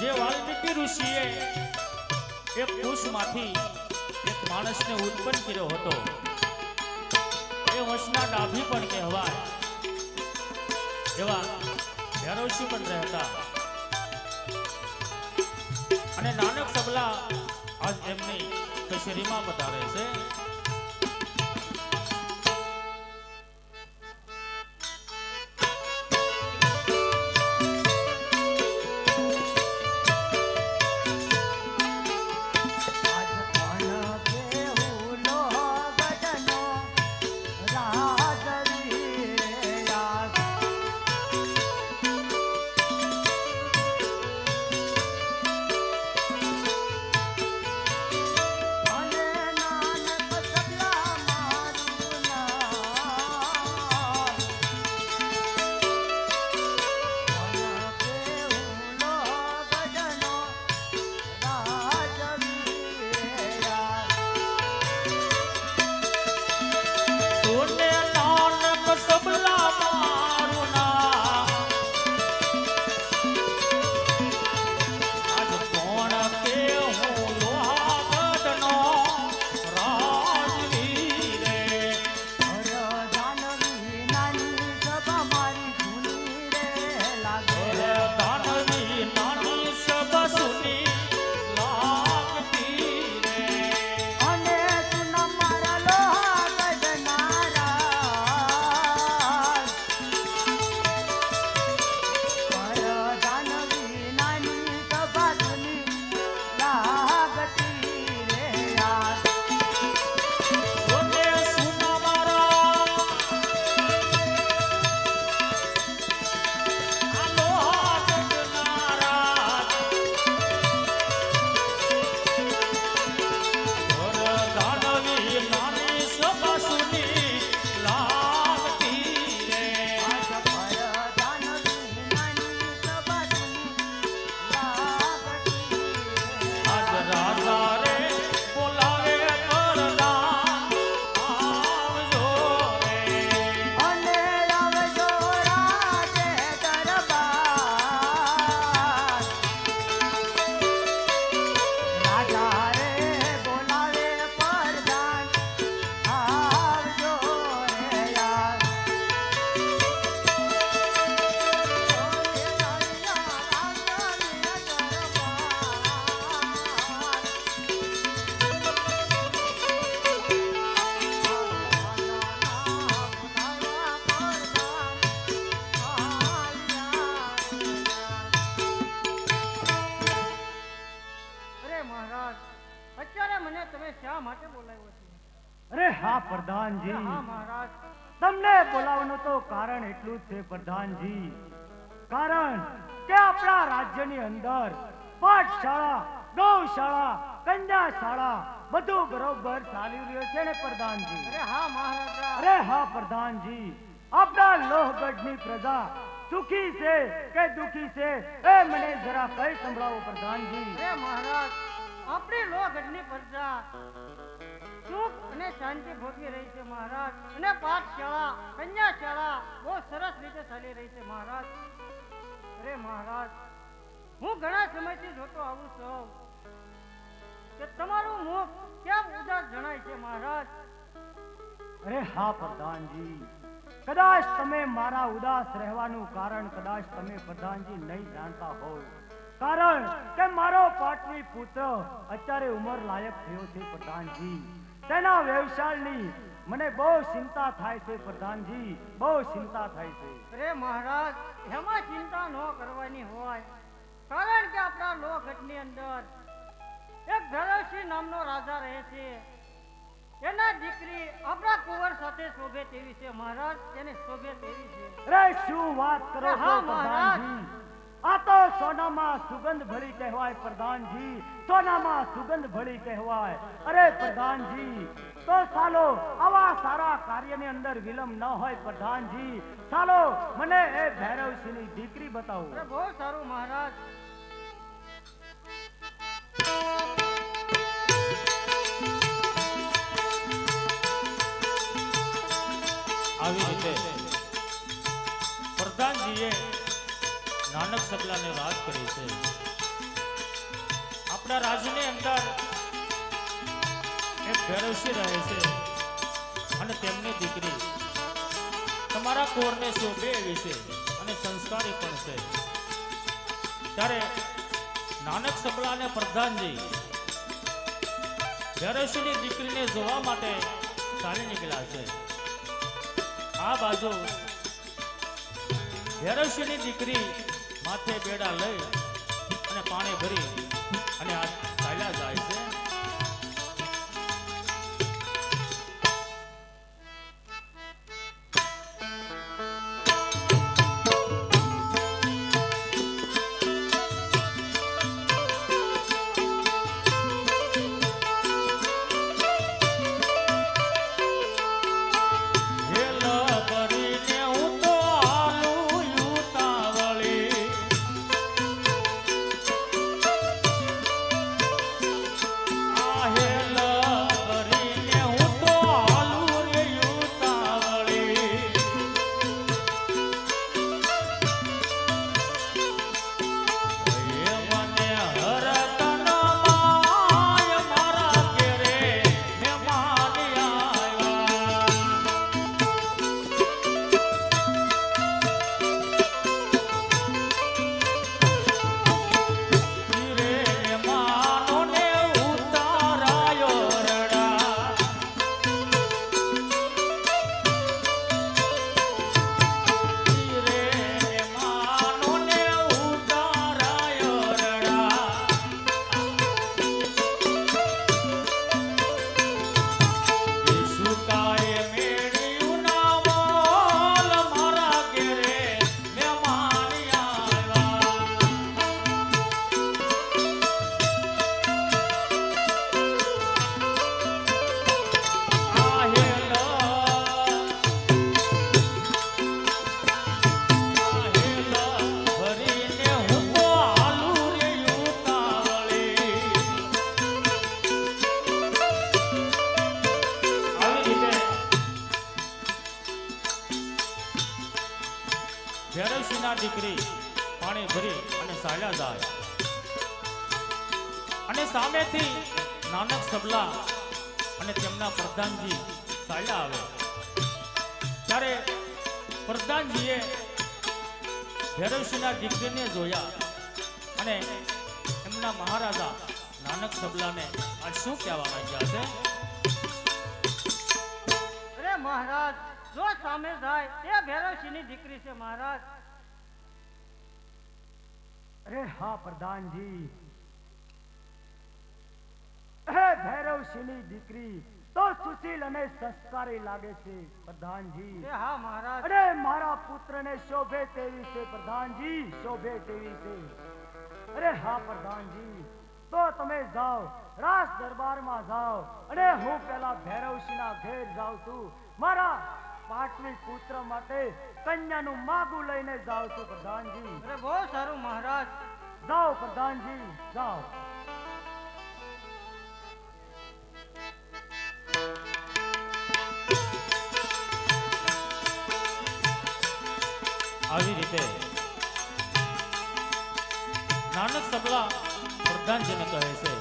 જે વાલ્મીકી ઋષિએ એક કુશમાંથી એક માણસને ઉત્પન્ન કર્યો હતો. એ વંશના ડાભી પણ કહેવાય. એવા ઋષિ પણ રહેતા અને નાનક સબલા આજ એમની કચેરીમાં બતાવે છે. પ્રધાનજી. તમને બોલાવવાનું તો કારણ એટલું જ છે પ્રધાનજી. કારણ કે આપણા રાજ્યની અંદર પાઠશાળા ગૌશાળા કન્યાશાળા બધું બરોબર ચાલી રહ્યું છે ને પ્રધાનજી? અરે હા મહારાજ. અરે હા પ્રધાનજી. આપણા લોહગઢની પ્રજા સુખી છે કે દુખી છે એ મને જરા કઈ સંભળાવો પ્રધાનજી. અરે મહારાજ આપણી લોહગઢની પ્રજા શાંતિ ભોગવી રહી છે મહારાજ. અને પાઠશાળા, કન્યાશાળા બહુ સરસ રીતે ચાલી રહી છે મહારાજ. અરે મહારાજ, હું ઘણા સમયથી જોતો આવું છું કે તમારું મુખ કેમ ઉદાસ જણાય છે મહારાજ? અરે હા પ્રધાનજી, કદાચ તમે મારા ઉદાસ રહેવાનું કારણ કદાચ તમે પ્રધાનજી નહીં જાણતા હોય. કારણ કે મારો પાટલી પુત્ર અત્યારે ઉંમર લાયક થયો છે પ્રધાનજી. તેના વ્યવસાયની મને બહુ ચિંતા થાય છે પ્રધાનજી. બહુ ચિંતા થાય છે. અરે મહારાજ એમાં ચિંતા ન કરવાની હોય. કારણ કે આપણા લોહગઢની અંદર એક ધરવસિંહ નામનો રાજા રહે છે. એના દીકરી આપણા કુંવર સાથે શોભે તેવી છે મહારાજ. તેને શોભે તેવી છે. અરે શું વાત કરો હા, મહારાજ. આ તો સોનામાં સુગંધ ભળી કહેવાય પ્રધાનજી. સોનામાં સુગંધ ભળી કહેવાય. અરે પ્રધાનજી તો સાલો આવા સારા કાર્યની અંદર વિલંબ ન હોય પ્રધાનજી. સાલો મને એ ભૈરવસિંહની દીકરી બતાવો. બહુ સારું મહારાજ. આવી રીતે પ્રધાનજીએ નાનક સબલાને વાત કરી છે. આપણા રાજ્યની અંદર એક ભૈરવસિંહ રહે છે અને તેમની દીકરી તમારા કોરને શોભે એવી છે અને સંસ્કારી પણ છે. ત્યારે નાનક અને પ્રધાનજી ભૈરવસિંહની દીકરીને જોવા માટે ચાલી નીકળ્યા છે. આ બાજુ ભેરવશીની દીકરી માથે બેડા લઈ અને પાણી ભરી અને આ જાય અને સામેથી નાનક સબલા અને તેમના પ્રધાનજી ચાલ્યા આવે. ત્યારે પ્રધાનજીએ ભૈરવસિંહના દીકરીને જોયા અને એમના મહારાજા નાનક સબલાને આ શું કહેવા માંગ્યા છે? અરે મહારાજ, જો સામે થાય એ ભૈરવસિંહની દીકરી છે મહારાજ. અરે હા પ્રધાનજી. અરે ભૈરવસિંહની દીકરી તો સુશીલ અને સંસ્કારી લાગે છે પ્રધાનજી. હા મહારાજ. અરે મારા પુત્રને શોભે તેવી છે પ્રધાનજી શોભે તેવી છે. અરે હા પ્રધાનજી. તો તમે જાઓ રાજ દરબારમાં જાઓ. અને હું પેલા ભૈરવસિંહના ઘેર જાઉં છું. મારા પાટવી પુત્ર માટે કન્યાનું માગું લઈને જાવ છું પ્રધાનજી. અરે બહુ સારું મહારાજ. જાઓ પ્રધાનજી જાઓ. આવી રીતે નાનક સબલા પ્રધાનજીને કહે છે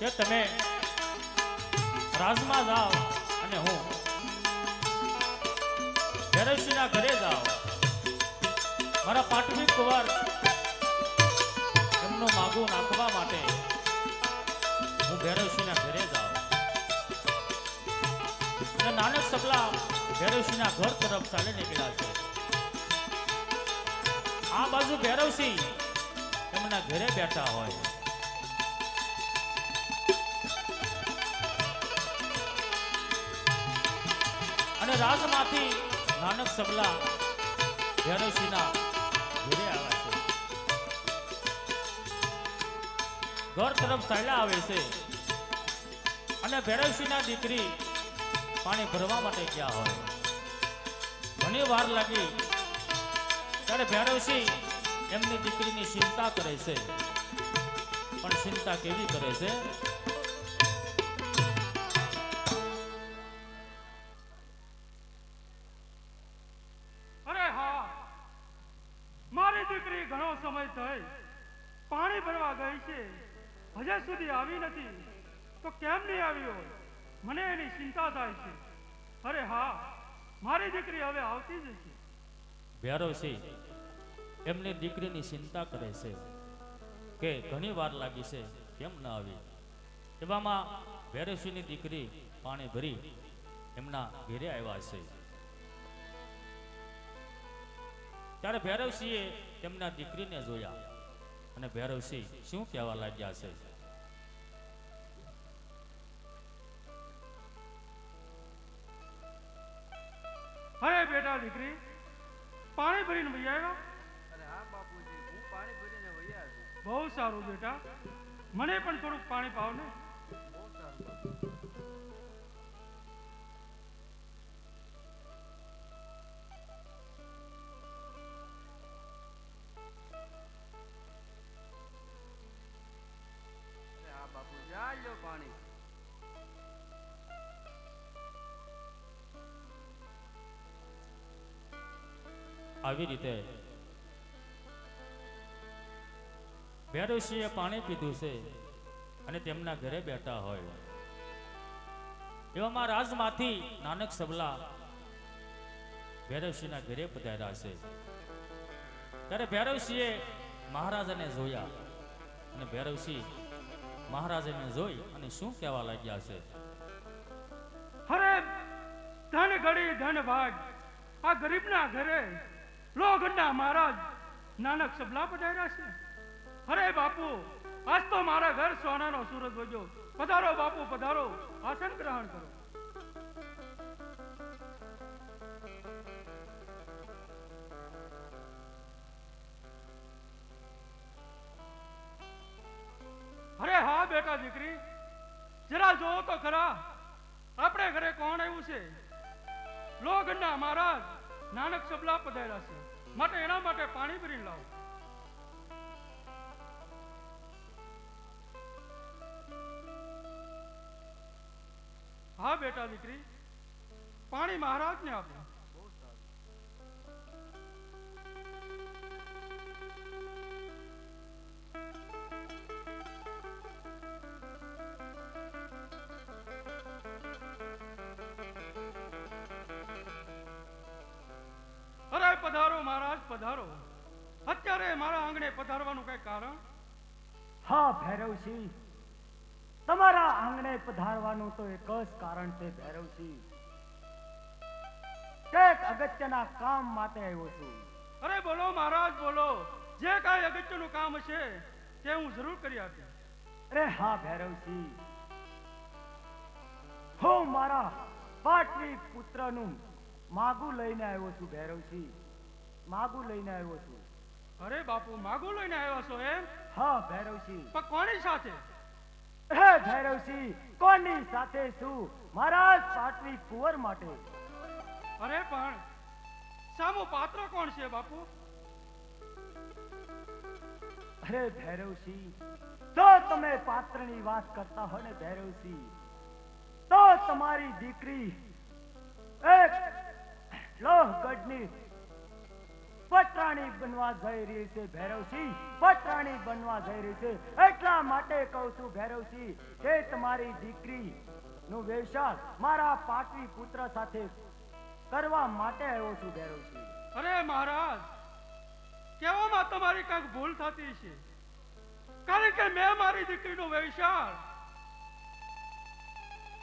કે તમે રાજમાં જાઓ અને હું ભૈરવસિંહના ઘરે જાઓ. મારા પાટવી કુંવર એમનો માગો નાખવા માટે હું ભેરવસિંહના ઘરે જાઉં. અને નાનક સબલા ભેરવસિંહના ઘર તરફ ચાલે નીકળ્યા છે. આ બાજુ ભેરવસિંહ એમના ઘરે બેઠા હોય. અને રાજમાંથી નાનક સબલા ભૈરવસિંહના ઘરે આવ્યા છે. ઘર તરફ ચાલ્યા આવે છે અને ભૈરવસિંહના દીકરી પાણી ભરવા માટે ગયા હોય. ઘણી વાર લાગી ત્યારે ભૈરવસિંહ એમની દીકરીની ચિંતા કરે છે. પણ ચિંતા કેવી કરે છે? કેમ નહીં આવી હોય. મને એની ચિંતા થાય છે. અરે હા, મારી દીકરી હવે આવતી જ છે ભૈરવસિંહ એમની દીકરીની ચિંતા કરે છે કે ઘણી વાર લાગી છે કેમ ન આવી. એવામાં ભૈરવસિંહની દીકરી પાણી ભરી એમના ઘેરે આવ્યા છે. ત્યારે ભૈરવસિંહે તેમના દીકરીને જોયા અને ભૈરવસિંહ શું કહેવા લાગ્યા છે? અરે દીકરી પાણી ભરીને વહી આવ્યા? અરે હા બાપુજી હું પાણી ભરીને વહી આવ્યો. બહુ સારું બેટા. મને પણ થોડુંક પાણી પાવ ને બહુ સારું આવી રીતે. ભૈરવસિંહે પાણી પીધું છે અને તેમના ઘરે બેઠા હોય. એવામાં રાજમાંથી નાનક સબલા ભૈરવસિંહના ઘરે પધાર્યા છે. ત્યારે ભૈરવસિંહે મહારાજાને જોયા અને ભૈરવસિંહ મહારાજાને જોઈ અને શું કહેવા લાગ્યા છે? હરે ધન ઘડી, ધન ભાગ. આ ગરીબના ઘરે લોગણના મહારાજ, નાનક સબલા પધાર્યા છે. અરે બાપુ, આજ તો મારા ઘર સોનાનો સુરત વજો પધારો બાપુ, પધારો. આસન ગ્રહણ કરો. અરે હા બેટા દીકરી, જરા જોવો તો ખરા. આપણે ઘરે કોણ આવ્યું છે? લોગંડા મહારાજ નાનક સબલા પધાર્યા છે. માટે એના માટે પાણી ભરી લાવો. હા બેટા દીકરી, પાણી મહારાજને આપો. પધારો મહારાજ પધારો. અત્યારે મારા આંગણે પધારવાનું કઈ કારણ? હા ભૈરવસિંહ તમારા આંગણે પધારવાનું તો એક જ કારણ છે ભૈરવસિંહ એક અગત્યના કામ માટે આવ્યો છું. અરે બોલો મહારાજ બોલો. જે કાંઈ અગત્યનું કામ હશે તે હું જરૂર કરી આપીશ. અરે હા ભૈરવસિંહ હું મારા પાટલી પુત્રનું માગું લઈને આવ્યો છું ભૈરવસિંહ માગું લઈને આવ્યો છું. અરે બાપુ માગું લઈને આવ્યો છો એમ? હા ભૈરવસિંહ. પણ કોની સાથે? હે ભૈરવસિંહ કોની સાથે શું મહારાજ પાટવી કુંવર માટે. અરે પણ સામો પાત્ર કોણ છે બાપુ? અરે ભૈરવસિંહ તો તમે પાત્રની વાત કરતા હો ને ભૈરવસિંહ તો તમારી દીકરી એક લોહગઢની બનવા જઈ રહી છે ભૈરવસિંહ. પટરાણી બનવા જઈ રહી છે. એટલા માટે કહું છું ભૈરવસિંહ, કે તમારી દીકરી નું વ્યવસાય મારા પાટવી પુત્ર સાથે કરવા માટે આવ્યો છું ભૈરવસિંહ. અરે મહારાજ, કેવામાં તમારી કંઈક ભૂલ થતી છે? કારણ કે મેં મારી દીકરીનો વ્યવસાય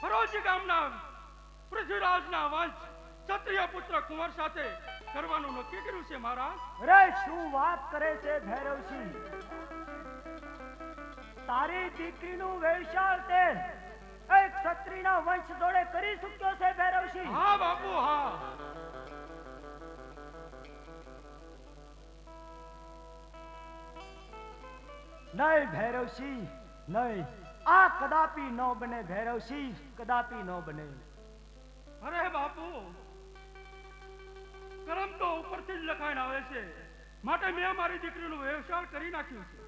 ફરોજી ગામના પૃથ્વીરાજના વંશ ક્ષત્રિય પુત્ર કુંવર સાથે કરવાનું નક્કી કર્યું છે મહારાજ? શું વાત કરે છે ભૈરવસિંહ તારી દીકરીનું વ્યવસાય તે એક ક્ષત્રિયના વંશ જોડે કરી ચૂક્યો છે ભૈરવસિંહ હા બાપુ હા. નહીં ભૈરવસિંહ નહીં. આ કદાપી ન બને ભૈરવસિંહ કદાપી ન બને. અરે ઉપરથી જ લખાણ આવે છે. માટે મેં મારી દીકરીનો વ્યવસાય કરી નાખ્યો છે.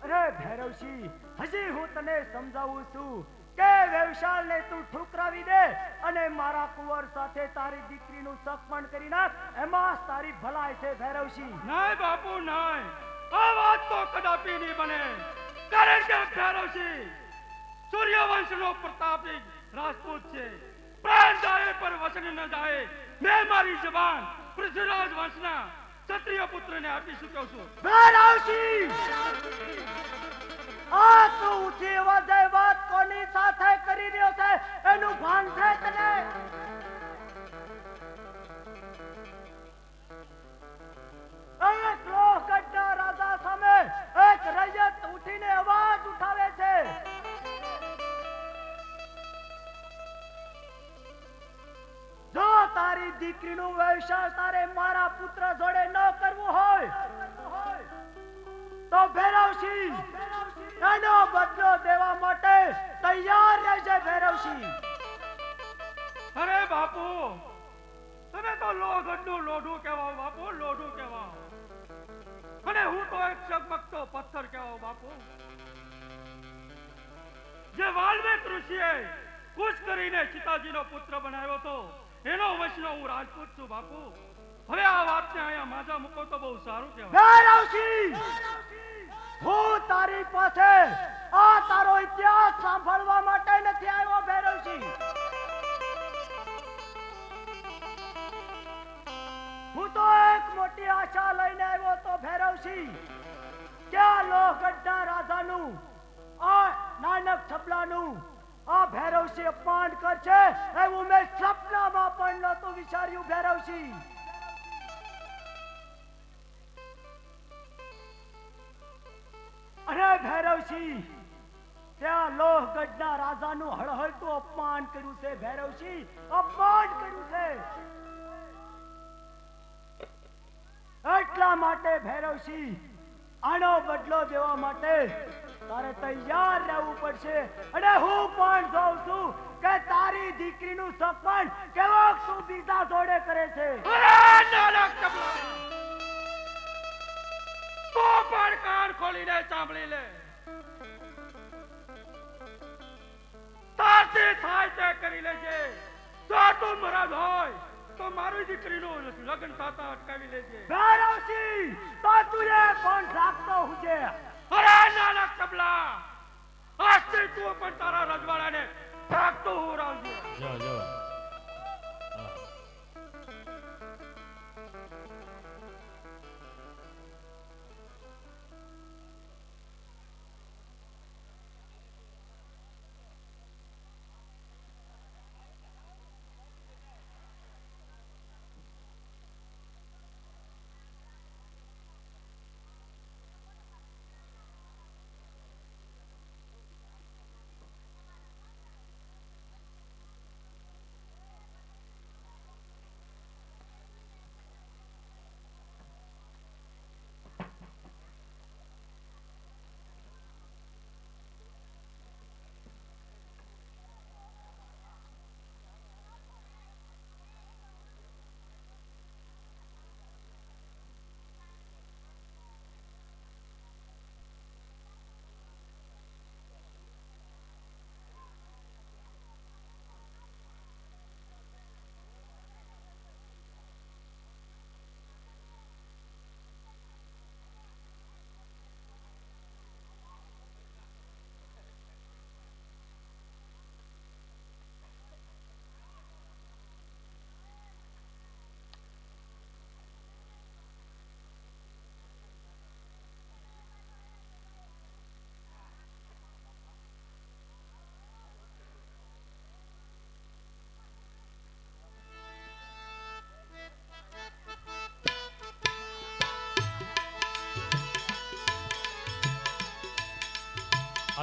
અરે ભૈરવસિંહ હજી હું તને સમજાવું છું કે વ્યવસાયને તું ઠુકરાવી દે અને મારા કુંવર સાથે તારી દીકરીનું સપમણ કરી નાખ. એમાં તારી ભલાઈ છે ભૈરવસિંહ. નાય બાપુ નાય. આ વાત તો કદાપી નહીં બને. કારણ કે ભૈરવસિંહ સૂર્યવંશનો પ્રતાપી રાજપૂત છે. પ્રાણ જાય પર વચન ન જાય. મેં મારી જબાન પૃથ્વીરાજ વંશના ક્ષત્રિય પુત્રને આપી ચૂક્યો છું. ભૈરવસિંહ આ તું એવા જય વાત કોની સાથે કરી રહ્યો છે? એનું ભાન છે તને? તારી દીકરીનું વ્યવસાય તારે મારા પુત્ર જોડે ન કરવું હોય, તો ભૈરવસિંહ એનો બદલો દેવા માટે તૈયાર રહેજે ભૈરવસિંહ અરે બાપુ તમે તો લોહગઢનું લોઢું કહેવાઓ બાપુ, લોઢું કહેવાઓ અને હું તો એક ચકમકતો પથ્થર કહેવાઓ બાપુ. જે વાલ્મીક ઋષિએ ખુશ કરીને સીતાજીનો પુત્ર બનાવ્યો તો એનો વંશનો હું રાજપૂત છું, બાપુ. હવે આ વાતને અહીંયા માજા મૂકો તો બહુ સારું કહેવાય. ભૈરવસિંહ હું તારી પાસે આ તારો ઇતિહાસ સાંભળવા માટે નથી આવ્યો ભૈરવસિંહ હું તો એક મોટી આશા લઈને આવ્યો તો ભૈરવસિંહ કે આ લોહગઢના રાજાનું, આ નાનક છબલાનું આ ભૈરવસિંહ અપમાન કરશે, એવું મેં સપનામાં પણ નહોતું વિચાર્યું, ભૈરવસિંહ. અરે ભૈરવસિંહ, ત્યાં લોહગઢના રાજાનું હળહળતું અપમાન કર્યું છે, ભૈરવસિંહ, અપમાન કર્યું છે. એટલા માટે ભૈરવસિંહ, આનો બદલો દેવા માટે તારે તૈયાર રહેવું પડશે. અને હું પણ જોઉં છું કે તારી દીકરીનું સપન કેવો શું બીજા જોડે કરે છે! તું પણ કાન ખોલીને સાંભળી લે. તારથી થાય તે કરી લેજે. જો તું મરદ હોય તો મારી દીકરીનું લગ્ન થતા અટકાવી લેજે. ભૈરવસિંહ તો તું એ પણ રાખતો અરે કબલા. આજથી તું પણ તારા રજવાડાને ભાગતો હું રાવજે જો જો.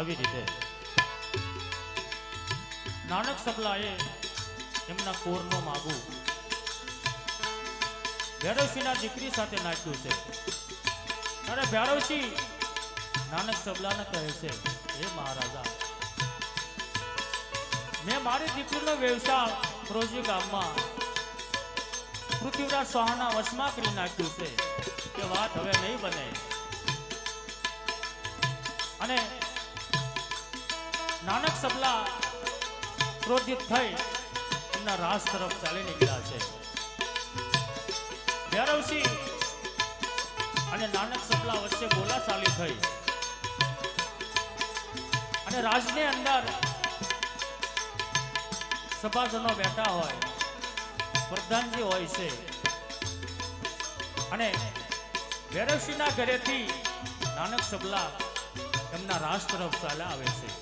આવી રીતે. નાનક સબલાએ એમના કોરનો માગું ભેરવસિંહના દીકરી સાથે નાચ્યું છે. ત્યારે ભેરવસિંહ નાનક સબલાને કહે છે, હે મહારાજા, મેં મારી દીકરીનો વ્યવસાય રોજી ગામમાં પૃથ્વીરાજ સોહાના વશમાં કરી નાખ્યું છે. કે વાત હવે નહીં બને. અને નાનક સબલા ક્રોધિત થઈ એમના રાજ તરફ ચાલી નીકળ્યા છે. ભૈરવસિંહ અને નાનક સબલા વચ્ચે બોલાશાલી થઈ. અને રાજની અંદર સભાજનો બેઠા હોય, પ્રધાનજી હોય છે. અને ભૈરવસિંહના ઘરેથી નાનક સબલા એમના રાજ તરફ ચાલ્યા આવે છે.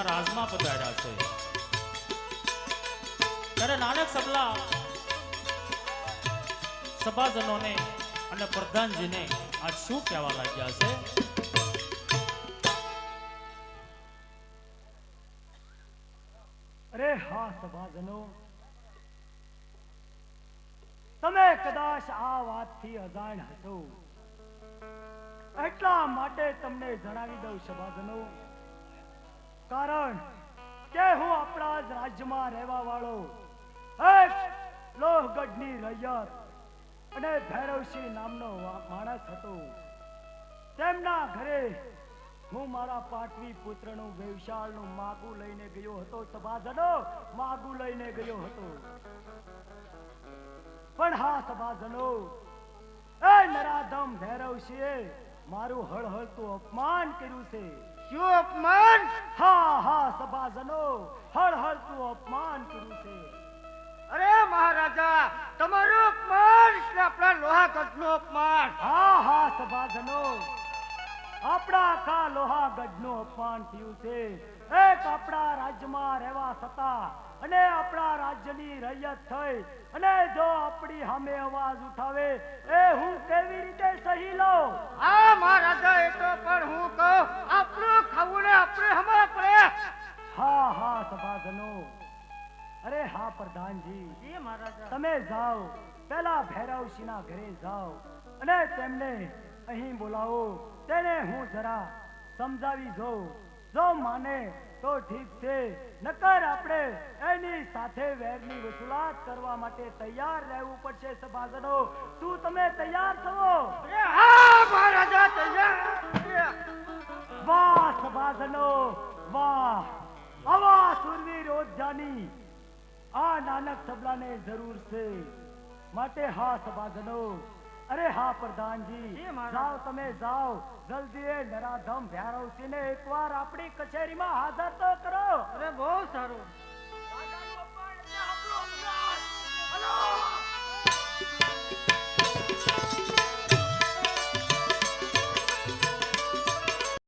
એમના રાજમાં પધાર્યા છે. ત્યારે નાનક સબલા સભાજનોને અને પ્રધાનજીને આ શું કહેવા લાગ્યા છે? અરે હા, સભાજનો. તમે કદાચ આ વાતથી અજાણ હતો એટલા માટે તમને જણાવી દઉં, સભાજનો કારણ કે હું આપણા જ રાજ્યમાં રહેવા વાળો એક લોહગઢની રૈયત અને ભૈરવસિંહ નામનો માણસ હતો. તેમના ઘરે હું મારા પાટવી પુત્રનું વ્યવશાળનું માગું લઈને ગયો હતો. સભાજનો માગું લઈને ગયો હતો. પણ હા સભાજનો એ નરાધમ ભૈરવસિંહે મારું હળહળતું અપમાન કર્યું છે. શું અપમાન હા હા સભાજનો હળહળતું અપમાન કર્યું છે અરે મહારાજા તમારું અપમાન છે આપણા લોહાગઢનું અપમાન હા હા સભાજનો આપણા આખા લોહાગઢનું અપમાન થયું છે. એક આપણા રાજ્યમાં રહેવા છતાં અને આપણા રાજ્યની રૈયત થઈ અને જો આપણી સામે અવાજ ઉઠાવે એ હું કેવી રીતે સહી લઉં? આ મહારાજા એ તો પણ હું કહું આપણું ખાવું ને આપણે હમણાં પડે. હા હા સભાજનો. અરે હા પ્રધાનજી. તમે જાઓ. પેલા ભૈરવસિંહના ઘરે જાઓ અને તેમને અહીં બોલાવો. તેને હું જરા સમજાવી જોઉં. જો માને તો ઠીક છે નકર આપણે એની સાથે વેરની વસૂલાત કરવા માટે તૈયાર રહેવું પડશે સભાસદો. શું તમે તૈયાર છો અરે હા મહારાજા તૈયાર. વાહ સભાસદો વાહ. આવા સુરવીર યોદ્ધાની આ નાનક સબલાને જરૂર છે. માટે હા સભાજનો અરે હા પ્રધાનજી. જાઓ તમે જાઓ. જલ્દી એ નરાધમ ભ્યારવસિંહ ને એક વાર આપણી કચેરીમાં હાજર તો કરો. અરે બહુ સારું. હલો!